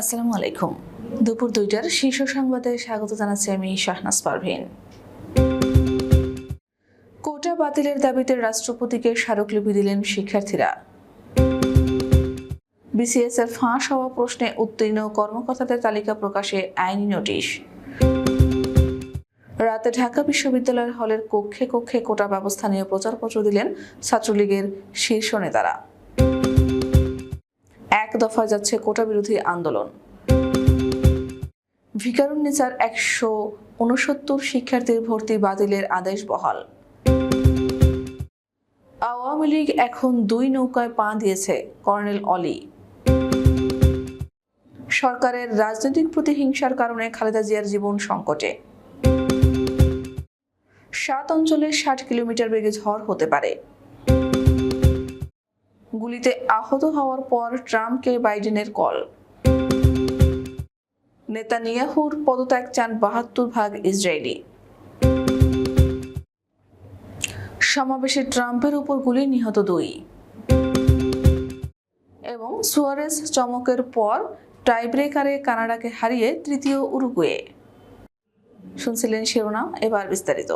আসসালামু আলাইকুম। দুপুর দুইটার শীর্ষ সংবাদে স্বাগত জানাচ্ছি আমি শাহনাজ পারভিন। কোটা বাতিলের দাবিতে রাষ্ট্রপতিকে স্মারকলিপি দিলেন শিক্ষার্থীরা। বিসিএস এর ফাঁস হওয়া প্রশ্নে উত্তীর্ণ কর্মকর্তাদের তালিকা প্রকাশে আইনি নোটিশ। রাতে ঢাকা বিশ্ববিদ্যালয়ের হলের কক্ষে কক্ষে কোটা ব্যবস্থা নিয়ে প্রচারপত্র দিলেন ছাত্রলীগের শীর্ষ নেতারা। দফা যাচ্ছে কোটা বিরোধী আন্দোলন ভিকারুন্নিসার একশো উনসত্তর শিক্ষার্থীর ভর্তি বাতিলের আদেশ বহাল। আওয়ামী লীগ এখন দুই নৌকায় পা দিয়েছে কর্নেল অলি। সরকারের রাজনৈতিক প্রতিহিংসার কারণে খালেদা জিয়ার জীবন সংকটে। সাত অঞ্চলে ষাট কিলোমিটার বেগে ঝড় হতে পারে। গুলিতে আহত হওয়ার পর ট্রাম্পকে বাইডেনের কল। নেতানিয়াহুর পদত্যাগ চান বাহাত্তর ভাগ ইসরায়েলি। সমাবেশে ট্রাম্পের উপর গুলি নিহত দুই। এবং সুয়ারেস চমকের পর টাইব্রেকারে কানাডাকে হারিয়ে তৃতীয় উরুগুয়ে। শুনছিলেন শিরোনাম, এবার বিস্তারিত।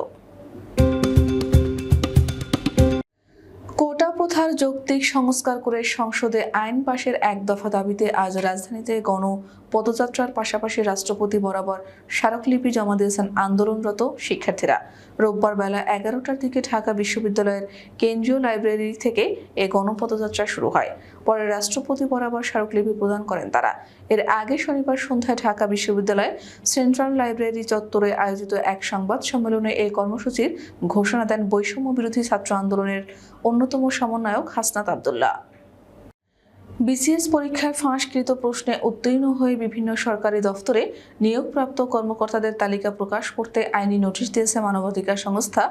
প্রথার যৌক্তিক সংস্কার করে সংসদে আইন পাশের এক দফা দাবিতে আজ রাজধানীতে গণ পদযাত্রার পাশাপাশি রাষ্ট্রপতি বরাবর স্মারকলিপি জমা দিয়েছেন আন্দোলনরত শিক্ষার্থীরা। রোববার বেলা এগারোটার দিকে ঢাকা বিশ্ববিদ্যালয়ের কেন্দ্রীয় লাইব্রেরি থেকে এ গণপদযাত্রা শুরু হয়। পরে রাষ্ট্রপতি বরাবর স্মারকলিপি প্রদান করেন তারা। এর আগে শনিবার সন্ধ্যায় ঢাকা বিশ্ববিদ্যালয় সেন্ট্রাল লাইব্রেরি চত্বরে আয়োজিত এক সংবাদ সম্মেলনে এই কর্মসূচির ঘোষণা দেন বৈষম্য বিরোধী ছাত্র আন্দোলনের অন্যতম সমন্বয়ক হাসনাত আবদুল্লাহ। বিসিএস পরীক্ষায় ফাঁসকৃত প্রশ্নে উত্তীর্ণ হয়ে বিভিন্ন সরকারি দফতরে নিয়োগপ্রাপ্ত কর্মকর্তাদের তালিকা প্রকাশ করতে আইনি নোটিশ দিয়েছে মানবাধিকার সংস্থা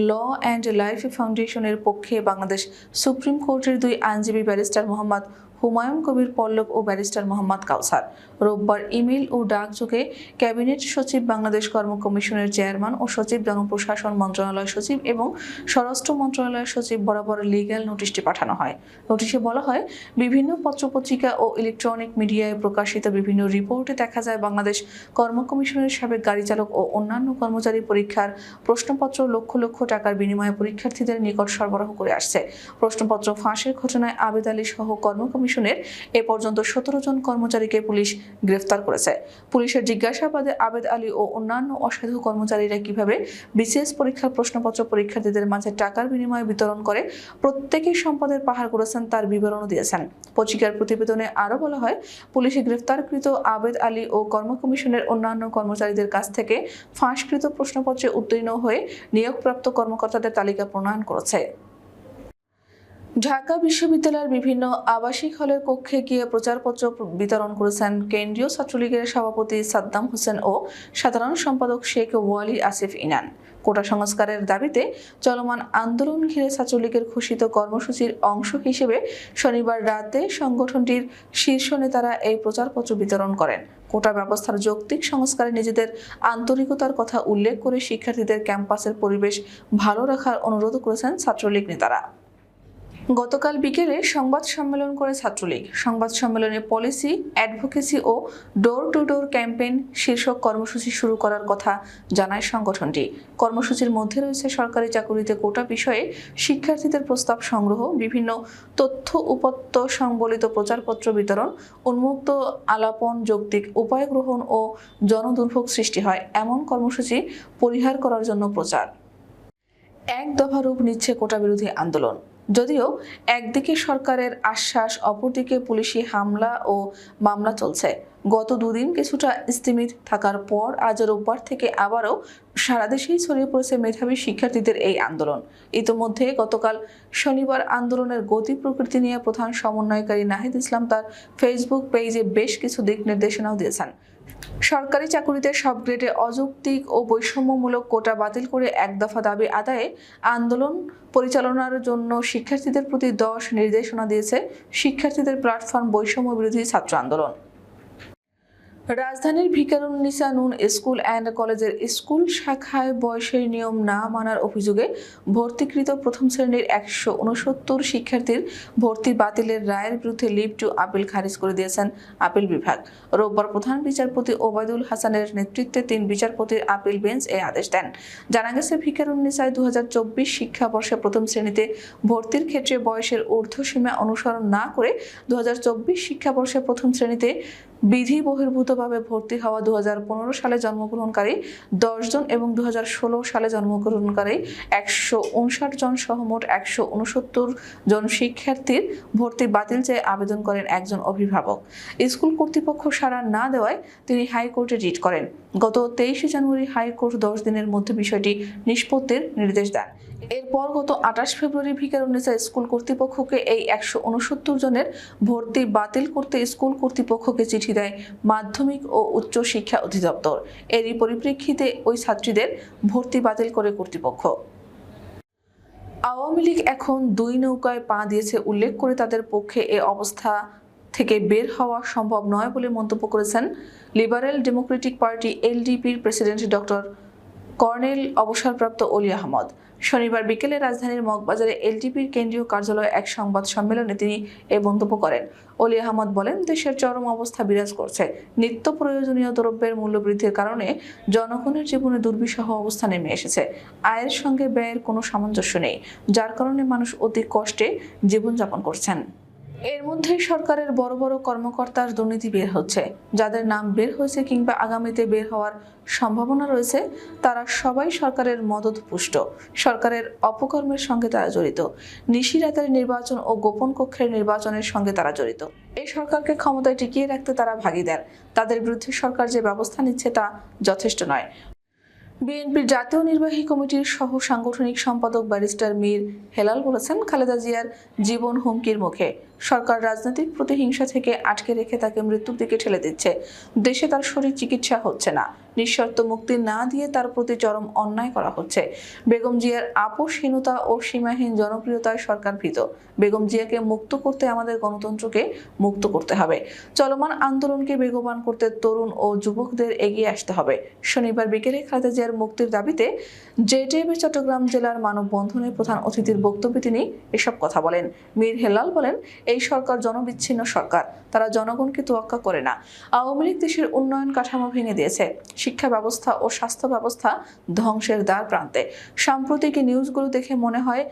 ল অ্যান্ড লাইফ ফাউন্ডেশনের পক্ষে বাংলাদেশ সুপ্রিম কোর্টের দুই আইনজীবী ব্যারিস্টার মোহাম্মদ হুমায়ুন কবির, পল্লব ও ব্যারিস্টার মোহাম্মদ কাউসার। রোববার ইমেল ও ডাকযোগে ক্যাবিনেট সচিব, বাংলাদেশ কর্ম কমিশনের চেয়ারম্যান ও সচিব, জনপ্রশাসন মন্ত্রণালয় সচিব এবং স্বরাষ্ট্র মন্ত্রণালয়ের সচিব বরাবর লিগ্যাল নোটিশটি পাঠানো হয়। নোটিশে বলা হয়, বিভিন্ন পত্রপত্রিকা ও ইলেকট্রনিক মিডিয়ায় প্রকাশিত বিভিন্ন রিপোর্টে দেখা যায় বাংলাদেশ কর্ম কমিশনের সাবেক গাড়ি চালক ও অন্যান্য কর্মচারী পরীক্ষার প্রশ্নপত্র লক্ষ লক্ষ টাকার বিনিময়ে পরীক্ষার্থীদের নিকট সরবরাহ করে আসছে। প্রশ্নপত্র ফাঁসের ঘটনায় আবেদ আলী সহ কর্ম কমিশনের এ পর্যন্ত সতেরো জন কর্মচারীকে পুলিশ গ্রেফতার করেছে। পুলিশের জিজ্ঞাসাবাদে আবেদ আলী ও অন্যান্য অসাধু কর্মচারীরা কীভাবে বিসিএস পরীক্ষার প্রশ্নপত্র পরীক্ষার্থীদের মাঝে টাকার বিনিময়ে বিতরণ করে প্রত্যেকেই সম্পদের পাহাড় করেছেন তার বিবরণও দিয়েছেন। পত্রিকার প্রতিবেদনে আরও বলা হয়, পুলিশে গ্রেফতারকৃত আবেদ আলী ও কর্ম কমিশনের অন্যান্য কর্মচারীদের কাছ থেকে ফাঁসকৃত প্রশ্নপত্রে উত্তীর্ণ হয়ে নিয়োগপ্রাপ্ত কর্মকর্তাদের তালিকা প্রণয়ন করেছে। ঢাকা বিশ্ববিদ্যালয়ের বিভিন্ন আবাসিক হলের কক্ষে গিয়ে প্রচারপত্র বিতরণ করেছেন কেন্দ্রীয় ছাত্রলীগের সভাপতি সাদ্দাম হোসেন ও সাধারণ সম্পাদক শেখ ওয়ালি আসিফ ইনান। কোটা সংস্কারের দাবিতে চলমান আন্দোলন ঘিরে ছাত্রলীগের ঘোষিত কর্মসূচির অংশ হিসেবে শনিবার রাতে সংগঠনটির শীর্ষ নেতারা এই প্রচারপত্র বিতরণ করেন। কোটা ব্যবস্থার যৌক্তিক সংস্কারে নিজেদের আন্তরিকতার কথা উল্লেখ করে শিক্ষার্থীদের ক্যাম্পাসের পরিবেশ ভালো রাখার অনুরোধ করেছেন ছাত্রলীগ নেতারা। গতকাল বিকেলে সংবাদ সম্মেলন করে ছাত্রলীগ। সংবাদ সম্মেলনে পলিসি, অ্যাডভোকেসি ও ডোর টু ডোর ক্যাম্পেইন শীর্ষক কর্মসূচি শুরু করার কথা জানায় সংগঠনটি। কর্মসূচির মধ্যে রয়েছে সরকারি চাকুরিতে কোটা বিষয়ে শিক্ষার্থীদের প্রস্তাব সংগ্রহ, বিভিন্ন তথ্য উপত্য সংবলিত প্রচারপত্র বিতরণ, উন্মুক্ত আলাপন, যৌক্তিক উপায় গ্রহণ ও জনদুর্ভোগ সৃষ্টি হয়। এমন কর্মসূচি পরিহার করার জন্য প্রচার। এক দফা রূপ নিচ্ছে কোটা বিরোধী আন্দোলন। যদিও একদিকে সরকারের আশ্বাস, অপরদিকে পুলিশি হামলা ও মামলা চলছে। গত দুদিন কিছুটা স্থিমিত থাকার পর আজ রোববার থেকে আবারও সারা দেশেই ছড়িয়ে পড়েছে মেধাবী শিক্ষার্থীদের এই আন্দোলন। ইতোমধ্যে গতকাল শনিবার আন্দোলনের গতি প্রকৃতি নিয়ে প্রধান সমন্বয়কারী নাহিদ ইসলাম তার ফেসবুক পেজে বেশ কিছু দিক নির্দেশনাও দিয়েছেন। সরকারি চাকুরিতে সব গ্রেডে অযৌক্তিক ও বৈষম্যমূলক কোটা বাতিল করে এক দফা দাবি আদায়ে আন্দোলন পরিচালনার জন্য শিক্ষার্থীদের প্রতি দশ নির্দেশনা দিয়েছে শিক্ষার্থীদের প্ল্যাটফর্ম বৈষম্য বিরোধী ছাত্র আন্দোলন। রাজধানীর ভিকারুন্নিসা নুন স্কুল অ্যান্ড কলেজের স্কুল শাখায় বয়সের নিয়ম না মানার অভিযোগে ভর্তিকৃত প্রথম শ্রেণির একশো উনসত্তর শিক্ষার্থীর ভর্তি বাতিলের রায়ের বিরুদ্ধে লিভ টু আপিল খারিজ করে দিয়েছেন আপিল বিভাগ। রোববার প্রধান বিচারপতি ওবায়দুল হাসানের নেতৃত্বে তিন বিচারপতির আপিল বেঞ্চ এই আদেশ দেন। জানা গেছে ভিকারুন্নিসায় দু হাজার চব্বিশ শিক্ষাবর্ষে প্রথম শ্রেণীতে ভর্তির ক্ষেত্রে বয়সের ঊর্ধ্বসীমা অনুসরণ না করে দু হাজার চব্বিশ শিক্ষাবর্ষে প্রথম শ্রেণীতে বিধি বহির্ভূতভাবে ভর্তি হওয়া দুহাজার পনেরো সালে জন্মগ্রহণকারী দশ জন এবং দুহাজার ষোলো সালে জন্মগ্রহণকারী একশো উনষাট জন সহ মোট একশো উনসত্তর জন শিক্ষার্থীর ভর্তি বাতিল চেয়ে আবেদন করেন একজন অভিভাবক। স্কুল কর্তৃপক্ষ সাড়া না দেওয়ায় তিনি হাইকোর্টে রিট করেন। গত তেইশে জানুয়ারি হাইকোর্ট দশ দিনের মধ্যে বিষয়টি নিষ্পত্তির নির্দেশ দেন। এরপর গত আঠাশ ফেব্রুয়ারি ভিকারুন্নিসা স্কুল কর্তৃপক্ষকে এই একশো উনসত্তর জনের ভর্তি বাতিল করতে স্কুল কর্তৃপক্ষকে চিঠি দেয় মাধ্যমিক ও উচ্চ শিক্ষা অধিদপ্তর। এরই পরিপ্রেক্ষিতে ওই ছাত্রীদের ভর্তি বাতিল করে কর্তৃপক্ষ। আওয়ামী লীগ এখন দুই নৌকায় পা দিয়েছে উল্লেখ করে তাদের পক্ষে এ অবস্থা থেকে বের হওয়া সম্ভব নয় বলে মন্তব্য করেছেন লিবারেল ডেমোক্রেটিক পার্টি এলডিপির প্রেসিডেন্ট ডক্টর কর্নেল অবসরপ্রাপ্ত অলি আহমদ। শনিবার বিকেলে রাজধানীর মগবাজারে এলটিপির কেন্দ্রীয় কার্যালয়ে এক সংবাদ সম্মেলনে তিনি এ মন্তব্য করেন। অলি আহমদ বলেন, দেশের চরম অবস্থা বিরাজ করছে। নিত্য প্রয়োজনীয় দ্রব্যের মূল্যবৃদ্ধির কারণে জনগণের জীবনে দুর্বিষহ অবস্থা নেমে এসেছে। আয়ের সঙ্গে ব্যয়ের কোনো সামঞ্জস্য নেই, যার কারণে মানুষ অতি কষ্টে জীবনযাপন করছেন। এর মধ্যেই সরকারের বড় বড় কর্মকর্তার দুর্নীতি বের হচ্ছে। যাদের নাম বের হয়েছে কিংবা আগামীতে বের হওয়ার সম্ভাবনা রয়েছে, তারা সবাই সরকারের মদত পুষ্ট সরকারের অপকর্মের সঙ্গে তারা জড়িত। নিশিরাতের নির্বাচন ও গোপন কক্ষের নির্বাচনের সঙ্গে তারা জড়িত। এই সরকারকে ক্ষমতায় টিকিয়ে রাখতে তারা ভাগিদার। তাদের বিরুদ্ধে সরকার যে ব্যবস্থা নিচ্ছে তা যথেষ্ট নয়। বিএনপির জাতীয় নির্বাহী কমিটির সহ সাংগঠনিক সম্পাদক ব্যারিস্টার মীর হেলাল বলেছেন, খালেদা জিয়ার জীবন হুমকির মুখে। সরকার রাজনৈতিক প্রতিহিংসা থেকে আটকে রেখে তাকে মৃত্যুর দিকে ঠেলে দিচ্ছে। দেশে তার শরীর চিকিৎসা হচ্ছে না। নিঃশর্ত মুক্তি না দিয়ে তার প্রতি চরম অন্যায় করা হচ্ছে। বেগম জিয়ার আপোষহীনতা ও সীমাহীন জনপ্রিয়তায় সরকার ভীত। বেগম জিয়াকে মুক্ত করতে আমাদের গণতন্ত্রকে মুক্ত করতে হবে। চলমান আন্দোলনকে বেগবান করতে তরুণ ও যুবকদের এগিয়ে আসতে হবে। শনিবার বিকেলে খালেদা জিয়ার মুক্তির দাবিতে জেটিএবি চট্টগ্রাম জেলার মানববন্ধনে প্রধান অতিথির বক্তব্যে তিনি এসব কথা বলেন। মীর হেলাল বলেন এই সরকার জনবিচ্ছিন্ন সরকার। তারা জনগণকে তোয়াক্কা করে না। আওয়ামী লীগ দেশের উন্নয়ন কাঠামো ভেঙে দিয়েছে। শিক্ষা ব্যবস্থা ও স্বাস্থ্য ব্যবস্থা ধ্বংসের দ্বার প্রান্তে। সাম্প্রতিক নিউজগুলো দেখে মনে হয়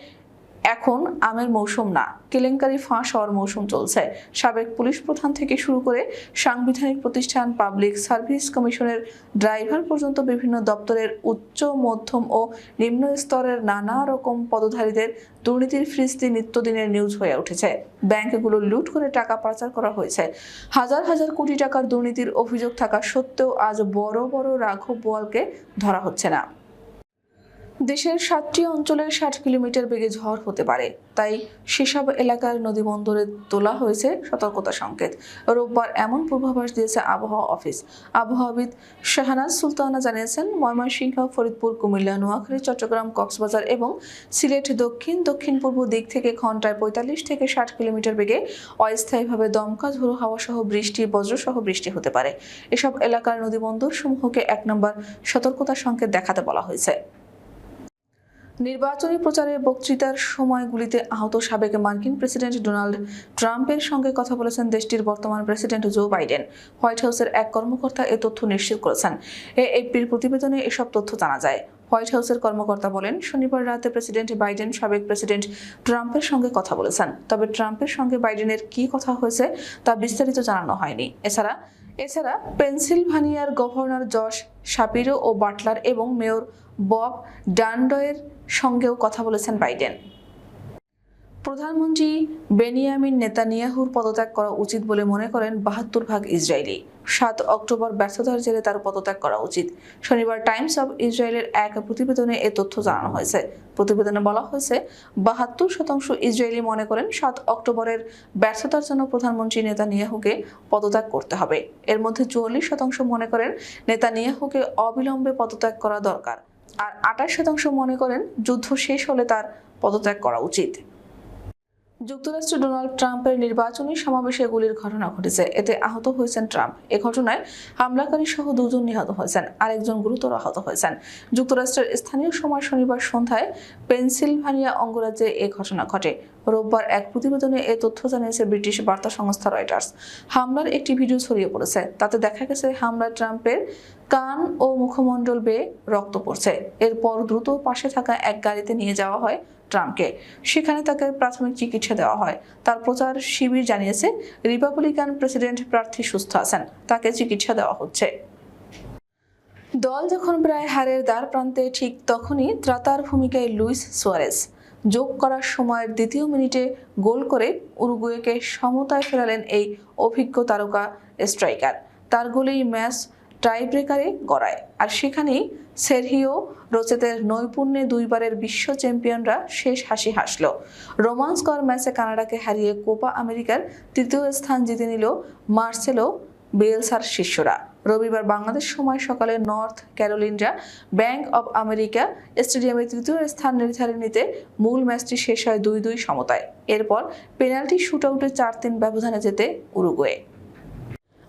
এখন আমের মৌসুম না। কেলেঙ্কারি ফাঁস হওয়ার মৌসুম চলছে। সাবেক পুলিশ প্রধান থেকে শুরু করে সাংবিধানিক প্রতিষ্ঠান, পাবলিক সার্ভিস কমিশনের ড্রাইভার পর্যন্ত বিভিন্ন দপ্তরের উচ্চ, মধ্যম ও নিম্ন স্তরের নানা রকম পদধারীদের দুর্নীতির ফ্রিস্তি নিত্যদিনের নিউজ হয়ে উঠেছে। ব্যাংকগুলো লুট করে টাকা পাচার করা হয়েছে। হাজার হাজার কোটি টাকার দুর্নীতির অভিযোগ থাকা সত্ত্বেও আজ বড় বড় রাঘব বোয়ালকে ধরা হচ্ছে না। দেশের সাতটি অঞ্চলে ষাট কিলোমিটার বেগে ঝড় হতে পারে। তাই সেসব এলাকার নদী বন্দরে তোলা হয়েছে সতর্কতা সংকেত। রোববার এমন পূর্বাভাস দিয়েছে আবহাওয়া অফিস। আবহাওয়াবিদ শাহনাজ সুলতানা জানিয়েছেন, ময়মনসিংহ, ফরিদপুর, কুমিল্লা, নোয়াখালী, চট্টগ্রাম, কক্সবাজার এবং সিলেট দক্ষিণ দক্ষিণ পূর্ব দিক থেকে ঘন্টায় পঁয়তাল্লিশ থেকে ষাট কিলোমিটার বেগে অস্থায়ীভাবে দমকা, ঝোড়ো হাওয়া সহ বৃষ্টি, বজ্রসহ বৃষ্টি হতে পারে। এসব এলাকার নদীবন্দর সমূহকে এক নম্বর সতর্কতা সংকেত দেখাতে বলা হয়েছে। নির্বাচনী প্রচারে বক্তৃতার সময়গুলিতে আহত সাবেক মার্কিন প্রেসিডেন্ট ডোনাল্ড ট্রাম্পের সঙ্গে কথা বলেছেন দেশটির বর্তমান প্রেসিডেন্ট জো বাইডেন। হোয়াইট হাউসের এক কর্মকর্তা এ তথ্য নিশ্চিত করেছেন। এএফপির প্রতিবেদনে এসব তথ্য জানা যায়। হোয়াইট হাউসের কর্মকর্তা বলেন, শনিবার রাতে প্রেসিডেন্ট বাইডেন, সাবেক প্রেসিডেন্ট ট্রাম্পের সঙ্গে কথা বলেছেন। তবে ট্রাম্পের সঙ্গে বাইডেনের কী কথা হয়েছে তা বিস্তারিত জানানো হয়নি। এছাড়া এছাড়া পেনসিলভানিয়ার গভর্নর জশ শাপিরো ও বাটলার এবং মেয়র বব ডান্ডয়ের সঙ্গেও কথা বলেছেন বাইডেন। প্রধানমন্ত্রী বেনিয়ামিন নেতানিয়াহুর পদত্যাগ করা উচিত বলে মনে করেন বাহাত্তর ভাগ ইসরায়েলি। সাত অক্টোবর ব্যর্থতার জেরে তার পদত্যাগ করা উচিত। শনিবার টাইমস অব ইসরায়েলের এক প্রতিবেদনে এ তথ্য জানানো হয়েছে। প্রতিবেদনে বলা হয়েছে, বাহাত্তর শতাংশ ইসরায়েলি মনে করেন সাত অক্টোবরের ব্যর্থতার জন্য প্রধানমন্ত্রী নেতানিয়াহুকে পদত্যাগ করতে হবে। এর মধ্যে চুয়াল্লিশ শতাংশ মনে করেন নেতানিয়াহুকে অবিলম্বে পদত্যাগ করা দরকার। আর আঠাশ শতাংশ মনে করেন যুদ্ধ শেষ হলে তার পদত্যাগ করা উচিত। যুক্তরাষ্ট্রে ডোনাল্ড ট্রাম্পের নির্বাচনী সমাবেশে গুলির ঘটনা ঘটেছে। এতে আহত হয়েছেন ট্রাম্প। এ ঘটনায় হামলাকারী সহ দুজন নিহত হয়েছেন, আরেকজন গুরুতর আহত হয়েছেন। যুক্তরাষ্ট্রের স্থানীয় সময় শনিবার সন্ধ্যায় পেনসিলভানিয়া অঙ্গরাজ্যে এ ঘটনা ঘটে। রোববার এক প্রতিবেদনে এ তথ্য জানিয়েছে ব্রিটিশ বার্তা সংস্থা রয়টার্স। হামলার একটি ভিডিও ছড়িয়ে পড়েছে। তাতে দেখা গেছে, হামলায় ট্রাম্পের কান ও মুখমণ্ডল বেয়ে রক্ত পড়ছে। এরপর দ্রুত পাশে থাকা এক গাড়িতে নিয়ে যাওয়া হয় ট্রাম্পকে সেখানে তাকে প্রাথমিক চিকিৎসা দেওয়া হয়। তার প্রচার শিবির জানিয়েছে, রিপাবলিকান প্রেসিডেন্ট প্রার্থী সুস্থ আছেন। তাকে চিকিৎসা দেওয়া হচ্ছে। দল যখন প্রায় হারের দ্বার প্রান্তে, ঠিক তখনই ত্রাতার ভূমিকায় লুইস সোয়ারেস যোগ করার সময়ের দ্বিতীয় মিনিটে গোল করে উরুগুয়েকে সমতায় ফেরালেন এই অভিজ্ঞ তারকা স্ট্রাইকার। তার গোলেই ম্যাচ টাইব্রেকারে গড়ায়। আর সেখানেই সেরহিও রোচেতের নৈপুণ্যে দুইবারের বিশ্ব চ্যাম্পিয়নরা শেষ হাসি হাসল। রোমান্সকর ম্যাচে কানাডাকে হারিয়ে কোপা আমেরিকার তৃতীয় স্থান জিতে নিল মার্সেলো বেলসার শিষ্যরা। রবিবার বাংলাদেশ সময় সকালে নর্থ ক্যারোলিনরা ব্যাংক অব আমেরিকা স্টেডিয়ামে তৃতীয় স্থান নির্ধারণীতে মূল ম্যাচটি শেষ হয় দুই দুই সমতায়। এরপর পেনাল্টি শুটআউটে চার তিন ব্যবধানে যেতে উরুগুয়ে।